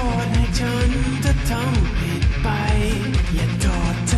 โทษให้ฉันจะทำผิดไป อย่าโทษเธอ